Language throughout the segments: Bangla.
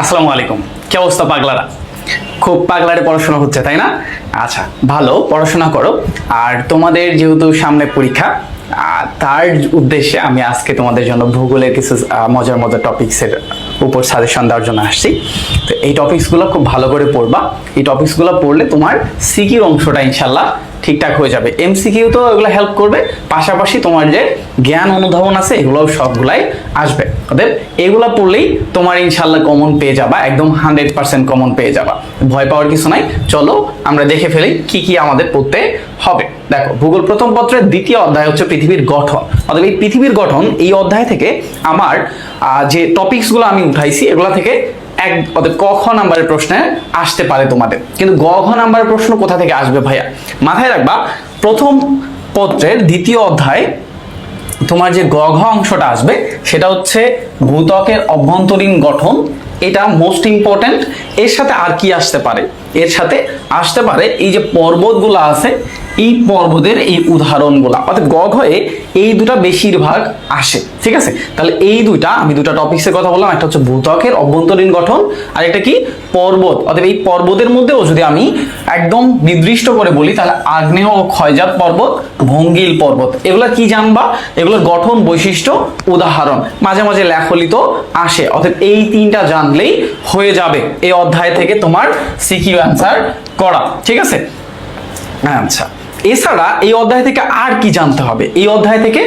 আসসালামু আলাইকুম। কি অবস্থা পাগলারা? খুব পাগলারে পড়াশোনা হচ্ছে, তাই না? আচ্ছা ভালো, পড়াশোনা করো। আর তোমাদের যেহেতু সামনে পরীক্ষা তার উদ্দেশ্যে আমি আজকে তোমাদের জন্য ভূগোলের কিছু মজার মজার টপিক্সের উপর সাজেশন দেওয়ার জন্য আসছি। তো এই টপিক্সগুলো খুব ভালো করে পড়বা। এই টপিক্সগুলো পড়লে তোমার সিকির অংশটা ইনশাল্লাহ ঠিকঠাক হয়ে যাবে। এমসিকিউ তো এগুলো হেল্প করবে। পাশাপাশি তোমার যে জ্ঞান অনুধাবন আছে, এগুলো সবগুলাই আসবে। অতএব এগুলো পড়লেই তোমার ইনশাল্লাহ কমন পেয়ে যাবা, একদম হান্ড্রেড পার্সেন্ট কমন পেয়ে যাবা। ভয় পাওয়ার কিছু নাই। চলো আমরা দেখে ফেলি কি কি আমাদের পড়তে হবে। দেখো, ভূগোল প্রথম পত্রের দ্বিতীয় অধ্যায় হচ্ছে পৃথিবীর গঠন। অতএব এই পৃথিবীর গঠন এই অধ্যায় থেকে আমার যে টপিকসগুলো আমি উঠাইছি, এগুলো থেকে এক অর্থাৎ ক খ নাম্বারের প্রশ্নে আসতে পারে তোমাদের। কিন্তু গ ঘ নাম্বারের প্রশ্ন কোথা থেকে আসবে ভাইয়া? মাথায় রাখবা, প্রথম পত্রের দ্বিতীয় অধ্যায় তোমার যে গ ঘ অংশটা আসবে, সেটা হচ্ছে ভূত্বকের অভ্যন্তরীণ গঠন। এটা মোস্ট ইম্পর্ট্যান্ট এর সাথে আর কি আসতে পারে? এর সাথে আসতে পারে এই যে পর্বতগুলো আছে এই পর্বতের এই উদাহরণগুলা। অর্থাৎ গ ঘয়ে এই দুটা বেশিরভাগ আসে, ঠিক আছে? তাহলে এই দুইটা, আমি দুটা টপিক্সের কথা বললাম, একটা হচ্ছে ভূত্বকের অভ্যন্তরীণ গঠন, আর একটা কি? পর্বত। অর্থাৎ এই পর্বতের মধ্যেও যদি আমি একদম নির্দিষ্ট করে বলি, তাহলে আগ্নেয় ও ক্ষয়জাত পর্বত, ভঙ্গিল পর্বত, এগুলো কি জানবা? এগুলোর গঠন বৈশিষ্ট্য, উদাহরণ, মাঝে মাঝে লেখলিত আসে। অর্থাৎ এই তিনটা জানলেই হয়ে যাবে এই অধ্যায় থেকে তোমার সিকিউ অ্যান্সার করা, ঠিক আছে? আচ্ছা। এছাড়া এই অধ্যায় থেকে আর কি জানতে হবে? এই অধ্যায় থেকে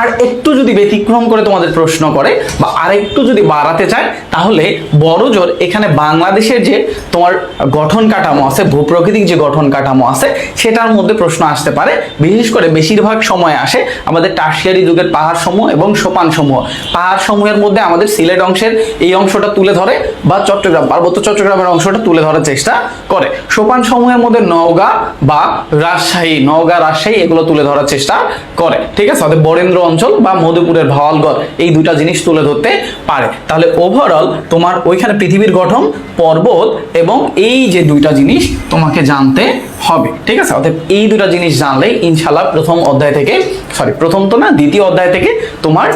আর একটু যদি ব্যতিক্রম করে তোমাদের প্রশ্ন করে বা আর একটু যদি বাড়াতে চায়, তাহলে বড় জোর এখানে বাংলাদেশের যে তোমার গঠন কাঠামো আছে ভূপ্রকৃতিক যে গঠন কাঠামো আছে, সেটার মধ্যে প্রশ্ন আসতে পারে। বিশেষ করে বেশিরভাগ সময় আসে আমাদের টার্সিয়ারি যুগের পাহাড় সমূহ এবং সোপান সমূহ পাহাড় সমূহের মধ্যে আমাদের সিলেট অংশের এই অংশটা তুলে ধরে বা চট্টগ্রাম, পার্বত্য চট্টগ্রামের অংশটা তুলে ধরার চেষ্টা করে। সোপান সমূহের মধ্যে নওগাঁ বা রাজশাহী নওগাঁ, রাজশাহী, এগুলো তুলে ধরার চেষ্টা করে। ঠিক আছে? অর্থাৎ বরেন্দ্র অঞ্চল বা মধুপুরের ভাওয়ালগড়, এই দুটা জিনিস তুলে ধরতে পারে। তাহলে ওভারঅল তোমার ওইখানে পৃথিবীর গঠন, পর্বত এবং এই যে দুইটা জিনিস তোমাকে জানতে হবে। ঠিক আছে? অর্থাৎ এই দুটা জিনিস জানলে ইনশাল্লাহ প্রথম অধ্যায় থেকে সরি প্রথম তো না, দ্বিতীয় অধ্যায় থেকে তোমার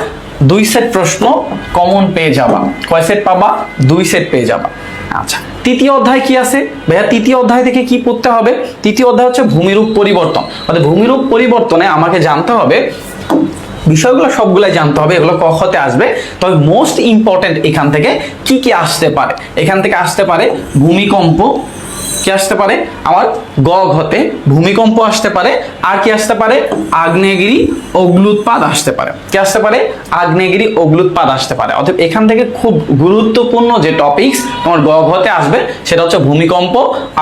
দুই সেট প্রশ্ন কমন পেয়ে যাবা। কয় সেট পাবা? দুই সেট পেয়ে যাবা। আচ্ছা তৃতীয় অধ্যায় কি আছে? ভাইয়া, তৃতীয় অধ্যায় থেকে কি পড়তে হবে? তৃতীয় অধ্যায় হচ্ছে ভূমিরূপ পরিবর্তন। অর্থাৎ ভূমিরূপ পরিবর্তনে আমাকে জানতে হবে, বিষয়গুলো সবগুলাই জানতে হবে, এগুলো কখতে আসবে। তবে মোস্ট ইম্পর্টেন্ট এখান থেকে কি কি আসতে পারে? এখান থেকে আসতে পারে ভূমিকম্প কি আসতে পারে? আমার গ ঘতে ভূমিকম্প আসতে পারে, আর কি আসতে পারে? আগ্নেয়গিরি অগ্লুৎপাদ আসতে পারে। কি আসতে পারে? আগ্নেয়গিরি অগ্লুৎপাদ আসতে পারে। অর্থাৎ এখান থেকে খুব গুরুত্বপূর্ণ যে টপিকস তোমার গ ঘতে আসবে, সেটা হচ্ছে ভূমিকম্প,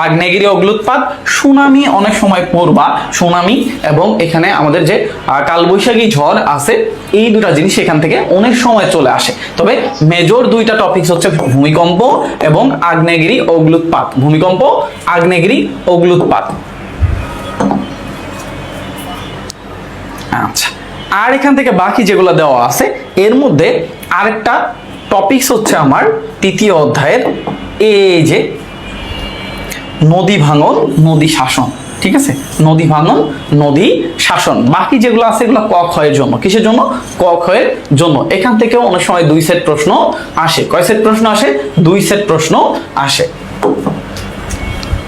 আগ্নেয়গিরি অগ্লুৎপাদ সুনামি অনেক সময় পড়বা। সুনামি এবং এখানে আমাদের যে কালবৈশাখী ঝড় আছে, এই দুটা জিনিস এখান থেকে অনেক সময় চলে আসে। তবে মেজর দুইটা টপিকস হচ্ছে ভূমিকম্প এবং আগ্নেয়গিরি অগ্লুৎপাত ভূমিকম্প আগ্নেয়গিরি, অগ্লুৎপাত। আচ্ছা আর এখান থেকে বাকি যেগুলো দেওয়া আছে, এর মধ্যে আরেকটা টপিকস হচ্ছে আমার তৃতীয় অধ্যায়ের যে নদী ভাঙন, নদী শাসন, ঠিক আছে? নদী ভাঙন, নদী শাসন। বাকি যেগুলো আছে, এগুলো ক ক্ষয়ের জন্য। কিসের জন্য? ক ক্ষয়ের জন্য। এখান থেকেও অনেক সময় দুই সেট প্রশ্ন আসে। কয় সেট প্রশ্ন আসে? দুই সেট প্রশ্ন আসে।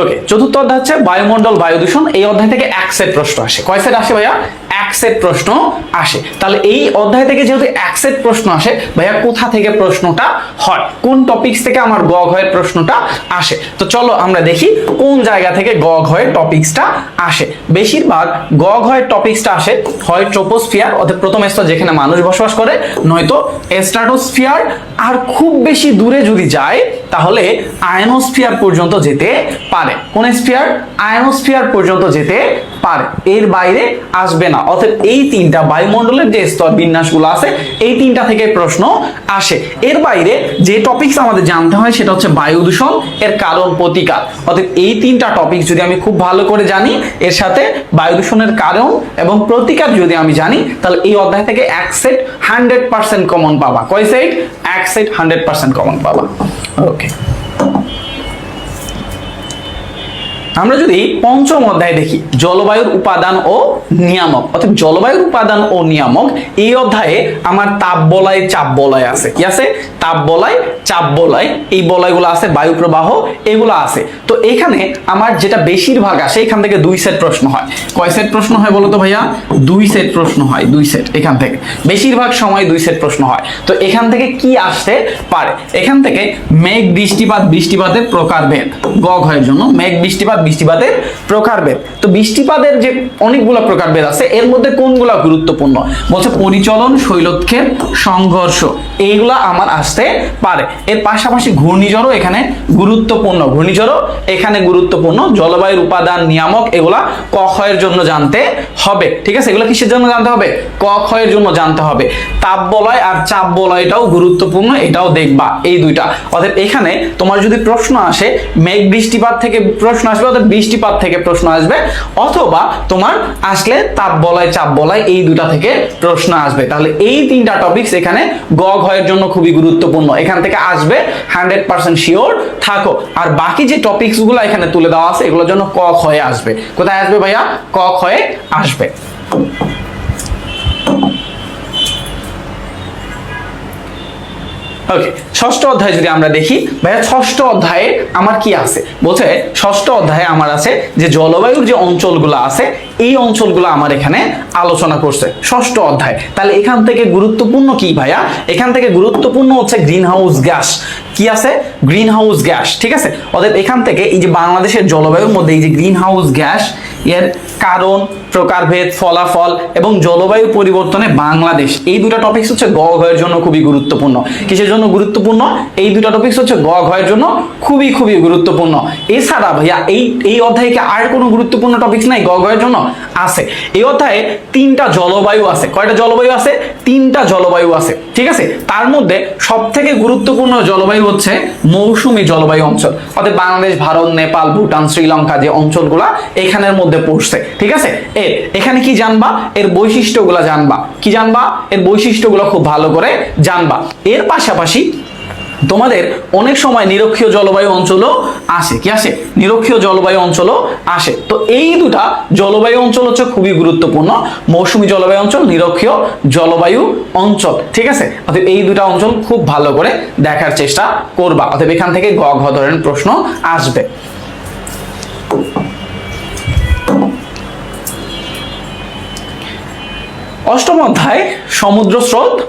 ওকে চতুর্থ অধ্যায় হচ্ছে বায়ুমণ্ডল বায়ু দূষণ। এই অধ্যায় থেকে এক সেট প্রশ্ন আসে। কয় সেট আসে ভাইয়া? এক সেট প্রশ্ন আসে। তাহলে এই অধ্যায় থেকে যেহেতু এক সেট প্রশ্ন আসে, ভাইয়া কোথা থেকে প্রশ্নটা হয়? কোন টপিকস থেকে আমার গ ঘয়ের প্রশ্নটা আসে? তো চলো আমরা দেখি কোন জায়গা থেকে গ ঘয়ের টপিকসটা আসে। বেশিরভাগ গ ঘয়ের টপিকসটা আসে হয় ট্রোপোস্ফিয়ার অর্থাৎ প্রথম স্তর যেখানে মানুষ বসবাস করে, নয়তো স্ট্রাটোস্ফিয়ার আর খুব বেশি দূরে যদি যায়, তাহলে আয়নোস্ফিয়ার পর্যন্ত যেতে পারে। কোন স্ফিয়ার আয়নোস্ফিয়ার পর্যন্ত যেতে পারে। এর বাইরে আসবে না। অর্থাৎ এই তিনটা বায়ুমণ্ডলের যে স্তর বিন্যাসগুলো আছে, এই তিনটা থেকে প্রশ্ন আসে। এর বাইরে যে টপিকস আমাদের জানতে হয়, সেটা হচ্ছে বায়ু দূষণ, এর কারণ প্রতিকার। অর্থাৎ এই তিনটা টপিক যদি আমি খুব ভালো করে জানি, এর সাথে বায়ু দূষণের কারণ এবং প্রতিকার যদি আমি জানি, তাহলে এই অধ্যায় থেকে এক সেট হান্ড্রেড পার্সেন্ট কমন পাবা। কয় সেট এক সেট হান্ড্রেড পার্সেন্ট কমন পাবা। ওকে আমরা যদি পঞ্চম অধ্যায় দেখি, জলবায়ুর উপাদান ও নিয়ামক। অর্থাৎ জলবায়ুর উপাদান ও নিয়ামক, এই অধ্যায়ে আমার তাপ বলয়, চাপ বলয় আছে। কি আছে? তাপ বলয়, চাপ বলয়। এই বলয়গুলো আছে, বায়ু প্রবাহ, এগুলো আছে। তো এখানে আমার যেটা বেশিরভাগ আসে, এখান থেকে দুই সেট প্রশ্ন হয়। কয় সেট প্রশ্ন হয় বলো তো ভাইয়া? দুই সেট প্রশ্ন হয়, দুই সেট এখান থেকে। বেশিরভাগ সময় দুই সেট প্রশ্ন হয়। তো এখান থেকে কি আসতে পারে? এখান থেকে মেঘ, বৃষ্টিপাত, বৃষ্টিপাতের প্রকারভেদ গ ঘয়ের জন্য মেঘ, বৃষ্টিপাত বৃষ্টিপাতের প্রকারভেদ তো বৃষ্টিপাতের যে অনেকগুলো প্রকারভেদ আছে, এর মধ্যে কোনগুলো গুরুত্বপূর্ণ? বলছে পরিচলন শৈলক্ষের সংঘর্ষ, এইগুলা আমার আসতে পারে। এর পাশাপাশি ঘূর্ণিঝড়ও এখানে গুরুত্বপূর্ণ। ঘূর্ণিঝড়ও এখানে গুরুত্বপূর্ণ। জলবায়ুর উপাদান, নিয়ামক, এগুলা ক ক্ষয়ের জন্য জানতে হবে। ঠিক আছে? এগুলো কিসের জন্য জানতে হবে? ক ক্ষয়ের জন্য জানতে হবে। তাপ বলয় আর চাপ বলয়টাও গুরুত্বপূর্ণ, এটাও দেখবা। এই দুইটা। অর্থাৎ এখানে তোমার যদি প্রশ্ন আসে, মেঘ বৃষ্টিপাত থেকে প্রশ্ন আসবে অর্থাৎ বৃষ্টিপাত থেকে প্রশ্ন আসবে, অথবা তোমার আসলে তাপ বলয় চাপ বলয় এই দুটা থেকে প্রশ্ন আসবে। তাহলে এই তিনটা টপিকস এখানে গ ঘয়ের জন্য খুবই গুরুত্বপূর্ণ। এখান থেকে আসবে হান্ড্রেড পার্সেন্ট শিওর থাকো। আর বাকি যে টপিকসগুলো এখানে তুলে দেওয়া আছে, এগুলোর জন্য ক ক্ষয়ে আসবে। কোথায় আসবে ভাইয়া? ক ক্ষয়ে আসবে। ওকে ষষ্ঠ অধ্যায় যদি আমরা দেখি, ভাইয়া ষষ্ঠ অধ্যায়ে আমার কি আছে? বলছে, ষষ্ঠ অধ্যায়ে আমার আছে যে জলবায়ুর যে অঞ্চলগুলো আছে, এই অঞ্চলগুলো আমার এখানে আলোচনা করছে, ষষ্ঠ অধ্যায়। তাহলে এখান থেকে গুরুত্বপূর্ণ কি, ভাইয়া? এখান থেকে গুরুত্বপূর্ণ হচ্ছে গ্রিন হাউস গ্যাস কি আছে? গ্রিন হাউস গ্যাস ঠিক আছে? অতএব এখান থেকে এই যে বাংলাদেশের জলবায়ুর মধ্যে এই যে গ্রিন হাউস গ্যাস এর কারণ প্রকারভেদ ফলাফল এবং জলবায়ু পরিবর্তনে বাংলাদেশ। এই দুটো টপিকস হচ্ছে গ ঘয়ের জন্য খুবই গুরুত্বপূর্ণ। কিসের জন্য গুরুত্বপূর্ণ? এই দুটো টপিকস হচ্ছে গ ঘয়ের জন্য খুবই খুবই গুরুত্বপূর্ণ। এছাড়া ভাইয়া, এই এই অধ্যায়ে কি আর কোনো গুরুত্বপূর্ণ টপিকস নাই, গ ঘয়ের জন্য আছে। এই অধ্যায়ে তিনটা জলবায়ু আছে। কয়টা জলবায়ু আছে? তিনটা জলবায়ু আছে। ঠিক আছে? তার মধ্যে সব থেকে গুরুত্বপূর্ণ জলবায়ু হচ্ছে মৌসুমী জলবায়ু অঞ্চল। অর্থাৎ বাংলাদেশ, ভারত, নেপাল, ভুটান, শ্রীলঙ্কা যে অঞ্চলগুলা এখানের মধ্যে পড়ছে। ঠিক আছে? এর এখানে কি জানবা? এর বৈশিষ্ট্যগুলো জানবা। কি জানবা? এর বৈশিষ্ট্যগুলো খুব ভালো করে জানবা। এর পাশাপাশি তোমাদের অনেক সময় নিরক্ষীয় জলবায়ু অঞ্চলও আসে। কি আসে? নিরক্ষীয় জলবায়ু অঞ্চলও আসে। তো এই দুটা জলবায়ু অঞ্চল হচ্ছে খুবই গুরুত্বপূর্ণ। মৌসুমী জলবায়ু অঞ্চল, নিরক্ষীয় জলবায়ু অঞ্চল। ঠিক আছে? অতএব এই দুটা অঞ্চল খুব ভালো করে দেখার চেষ্টা করবা। অতএব এখান থেকে গ, ঘ ধরনের প্রশ্ন আসবে। অষ্টম অধ্যায়, সমুদ্র স্রোত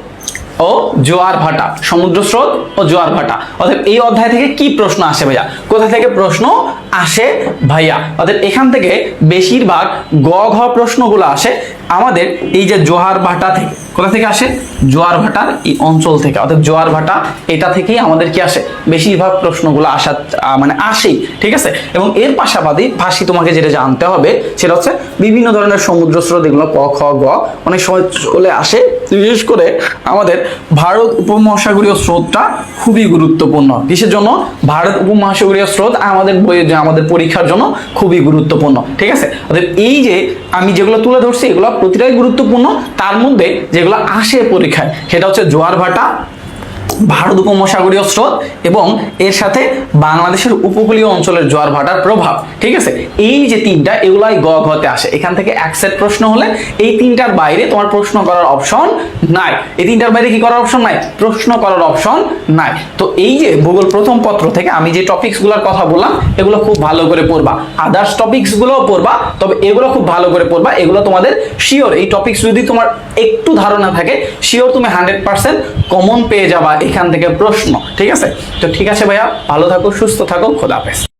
ও জোয়ার ভাটা। সমুদ্র স্রোত ও জোয়ার ভাটা। অর্থাৎ এই অধ্যায় থেকে কি প্রশ্ন আসে ভাইয়া? কোথা থেকে প্রশ্ন আসে ভাইয়া? অর্থাৎ এখান থেকে বেশিরভাগ গ ঘ প্রশ্নগুলো আসে। আমাদের এই যে জোয়ার ভাটা থেকে, কোথা থেকে আসে? জোয়ার ভাটার এই অঞ্চল থেকে। অর্থাৎ জোয়ার ভাটা এটা থেকেই আমাদের কি আসে? বেশিরভাগ প্রশ্নগুলো আসা মানে আসেই, ঠিক আছে? এবং এর পাশাপাশি ভাষী তোমাকে যেটা জানতে হবে, সেটা হচ্ছে বিভিন্ন ধরনের সমুদ্র স্রোত এগুলো ক, খ, গ, অনেক সময় চলে আসে। বিশেষ করে আমাদের ভারত উপমহাসাগরীয় স্রোতটা খুবই গুরুত্বপূর্ণ। কিসের জন্য? ভারত উপমহাসাগরীয় স্রোত আমাদের বইয়ের যে আমাদের পরীক্ষার জন্য খুবই গুরুত্বপূর্ণ। ঠিক আছে? অর্থাৎ এই যে আমি যেগুলো তুলে ধরছি, এগুলো প্রতিটাই গুরুত্বপূর্ণ। তার মধ্যে যেগুলো আসে পরীক্ষায়, সেটা হচ্ছে জোয়ার ভাটা ভারত উপমহাসাগরীয় স্রোত এবং এর সাথে বাংলাদেশের উপকূলীয় অঞ্চলের জোয়ার ভাটার প্রভাব, ঠিক আছে? এই যে তিনটা, এগুলাই গ ঘতে আসে। এখান থেকে এক সেট প্রশ্ন হলে এই তিনটার বাইরে তোমার প্রশ্ন করার অপশন নাই। এই তিনটার বাইরে কি করার অপশন নাই? প্রশ্ন করার অপশন নাই। তো এই যে ভূগোল প্রথম পত্র থেকে আমি যে টপিকসগুলোর কথা বললাম, এগুলো খুব ভালো করে পড়বা। আদার্স টপিকস গুলোও পড়বা, তবে এগুলো খুব ভালো করে পড়বা। এগুলো তোমাদের শিওর এই টপিকস যদি তোমার একটু ধারণা থাকে শিওর তুমি হান্ড্রেড পার্সেন্ট কমন পেয়ে যাবা। এখান থেকে প্রশ্ন, ঠিক আছে? তো ঠিক আছে ভাইয়া, ভালো থাকো সুস্থ থাকো খোদা হাফেজ।